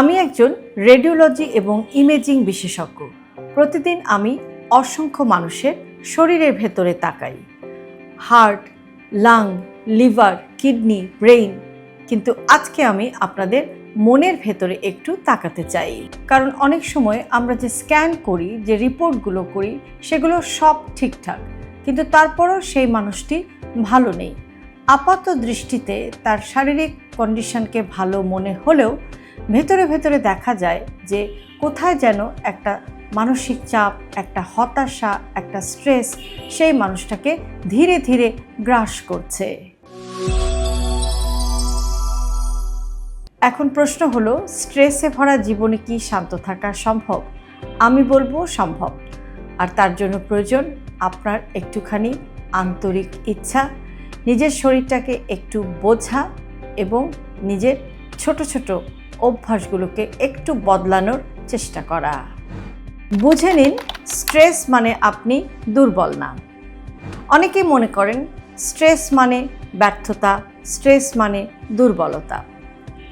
আমি একজন রেডিওলজি এবং ইমেজিং বিশেষজ্ঞ। প্রতিদিন আমি অসংখ্য মানুষের শরীরের ভেতরে তাকাই। Heart lung liver kidney brain কিন্তু আজকে আমি আপনাদের মনের ভেতরে একটু তাকাতে চাই। কারণ অনেক সময় আমরা যে স্ক্যান করি, যে রিপোর্টগুলো করি, সেগুলো সব ঠিকঠাক। কিন্তু তারপরও সেই মানুষটি ভালো নেই। আপাত দৃষ্টিতে তার শারীরিক কন্ডিশনকে ভালো মনে হলেও ভেতরে ভেতরে দেখা যায় যে কোথায় যেন একটা মানসিক চাপ, একটা হতাশা, একটা স্ট্রেস সেই মানুষটাকে ধীরে ধীরে গ্রাস করছে। এখন প্রশ্ন হলো, স্ট্রেসে ভরা জীবনে কি শান্ত থাকা সম্ভব? আমি বলব সম্ভব। আর তার জন্য প্রয়োজন আপনার একটুখানি আন্তরিক ইচ্ছা, নিজের শরীরটাকে একটু বোঝা এবং নিজের ছোট ছোট অভ্যাসগুলোকে একটু বদলানোর চেষ্টা করা। বুঝে নিন, স্ট্রেস মানে আপনি দুর্বল না। অনেকেই মনে করেন, স্ট্রেস মানে ব্যর্থতা, স্ট্রেস মানে দুর্বলতা।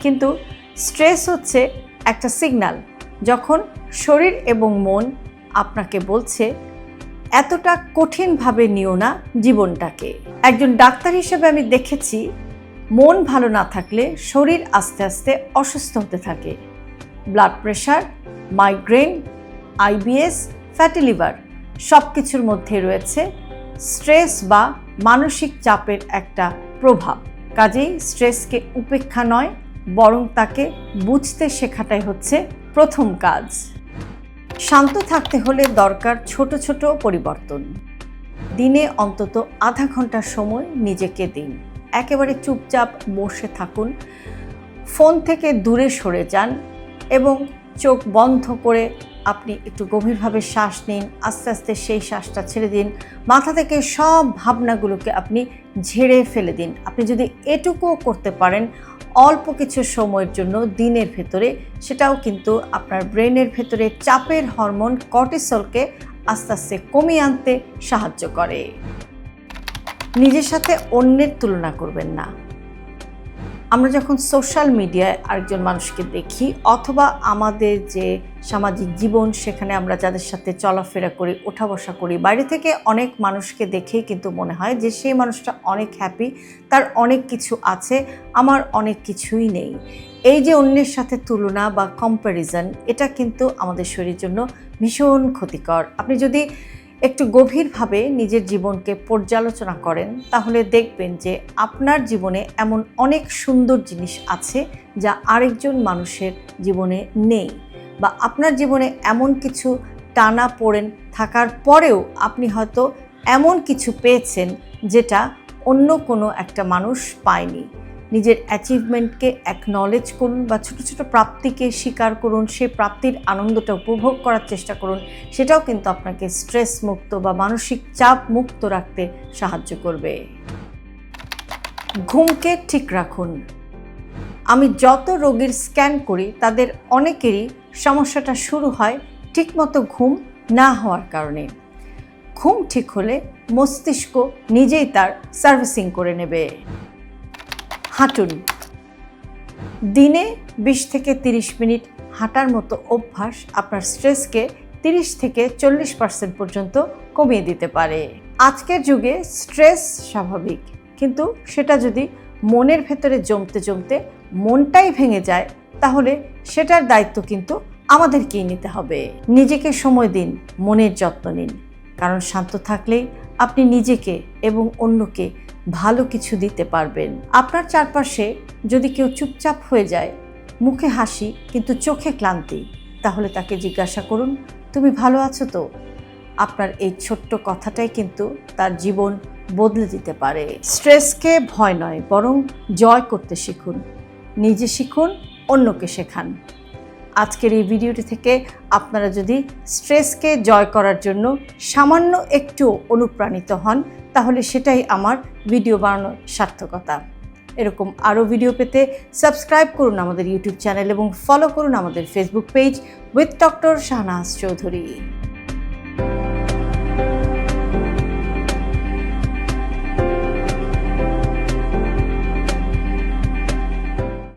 কিন্তু স্ট্রেস হচ্ছে একটা সিগন্যাল যখন শরীর এবং মন আপনাকে বলছে, এতটা কঠিনভাবে নিও না জীবনটাকে। একজন ডাক্তার হিসেবে আমি দেখেছি মন ভালো না থাকলে শরীর আস্তে আস্তে অসুস্থ হতে থাকে। Blood pressure migraine IBS fatty liver সব কিছুর মধ্যে রয়েছে স্ট্রেস বা মানসিক চাপের একটা প্রভাব। কাজেই স্ট্রেসকে উপেক্ষা নয়, বরং তাকে বুঝতে শেখাটাই হচ্ছে প্রথম কাজ। শান্ত থাকতে হলে দরকার ছোট ছোট পরিবর্তন। দিনে অন্তত আধা ঘণ্টা সময় নিজেকে দিন। একেবারে চুপচাপ বসে থাকুন। ফোন থেকে দূরে সরে যান এবং চোখ বন্ধ করে আপনি একটু গভীরভাবে শ্বাস নিন, আস্তে আস্তে সেই শ্বাসটা ছেড়ে দিন। মাথা থেকে সব ভাবনাগুলোকে আপনি ঝেড়ে ফেলে দিন। আপনি যদি এটুকুও করতে পারেন, অল্প কিছু সময়ের জন্য দিনের ভেতরে, সেটাও কিন্তু আপনার ব্রেনের ভেতরে চাপের হরমোন কর্টিসলকে আস্তে আস্তে কমিয়ে আনতে সাহায্য করে। নিজের সাথে অন্যের তুলনা করবেন না। আমরা যখন সোশ্যাল মিডিয়ায় আরেকজন মানুষকে দেখি অথবা আমাদের যে সামাজিক জীবন, সেখানে আমরা যাদের সাথে চলাফেরা করি ওঠা বসা করি, বাইরে থেকে অনেক মানুষকে দেখেই কিন্তু মনে হয় যে সেই মানুষটা অনেক হ্যাপি তার অনেক কিছু আছে, আমার অনেক কিছুই নেই। এই যে অন্যের সাথে তুলনা বা কম্প্যারিজন এটা কিন্তু আমাদের শরীরের জন্য ভীষণ ক্ষতিকর। আপনি যদি একটু গভীরভাবে নিজের জীবনকে পর্যালোচনা করেন, তাহলে দেখবেন যে আপনার জীবনে এমন অনেক সুন্দর জিনিস আছে যা আরেকজন মানুষের জীবনে নেই বা আপনার জীবনে এমন কিছু টানা পড়েন, থাকার পরেও আপনি হয়তো এমন কিছু পেয়েছেন যেটা অন্য কোনো একটা মানুষ পায়নি। নিজের অ্যাচিভমেন্টকে অ্যাকনলেজ করুন বা ছোটো ছোটো প্রাপ্তিকে স্বীকার করুন সেই প্রাপ্তির আনন্দটা উপভোগ করার চেষ্টা করুন, সেটাও কিন্তু আপনাকে স্ট্রেস মুক্ত বা মানসিক চাপ মুক্ত রাখতে সাহায্য করবে। ঘুমকে ঠিক রাখুন। আমি যত রোগীর স্ক্যান করি, তাদের অনেকেরই সমস্যাটা শুরু হয় ঠিকমতো ঘুম না হওয়ার কারণে। ঘুম ঠিক হলে মস্তিষ্ক নিজেই তার সার্ভিসিং করে নেবে। হাঁটুন। দিনে বিশ থেকে তিরিশ মিনিট হাঁটার মতো অভ্যাস আপনার স্ট্রেসকে তিরিশ থেকে চল্লিশ পার্সেন্ট পর্যন্ত কমিয়ে দিতে পারে। আজকের যুগে স্ট্রেস স্বাভাবিক, কিন্তু সেটা যদি মনের ভেতরে জমতে জমতে মনটাই ভেঙে যায়, তাহলে সেটার দায়িত্ব কিন্তু আমাদেরকেই নিতে হবে। নিজেকে সময় দিন, মনের যত্ন নিন। কারণ শান্ত থাকলেই আপনি নিজেকে এবং অন্যকে ভালো কিছু দিতে পারবেন। আপনার চারপাশে যদি কেউ চুপচাপ হয়ে যায়, মুখে হাসি কিন্তু চোখে ক্লান্তি, তাহলে তাকে জিজ্ঞাসা করুন, তুমি ভালো আছো তো? আপনার এই ছোট্ট কথাটাই কিন্তু তার জীবন বদলে দিতে পারে। স্ট্রেসকে ভয় নয়, বরং জয় করতে শিখুন। নিজে শিখুন, অন্যকে শেখান। আজকের এই ভিডিওটি থেকে আপনারা যদি স্ট্রেসকে জয় করার জন্য সামান্য একটু অনুপ্রাণিত হন, তাহলে সেটাই আমার ভিডিও বানানোর সার্থকতা। এরকম আরও ভিডিও পেতে সাবস্ক্রাইব করুন আমাদের ইউটিউব চ্যানেল এবং ফলো করুন আমাদের Facebook page with doctor Shahnaz Chowdhury.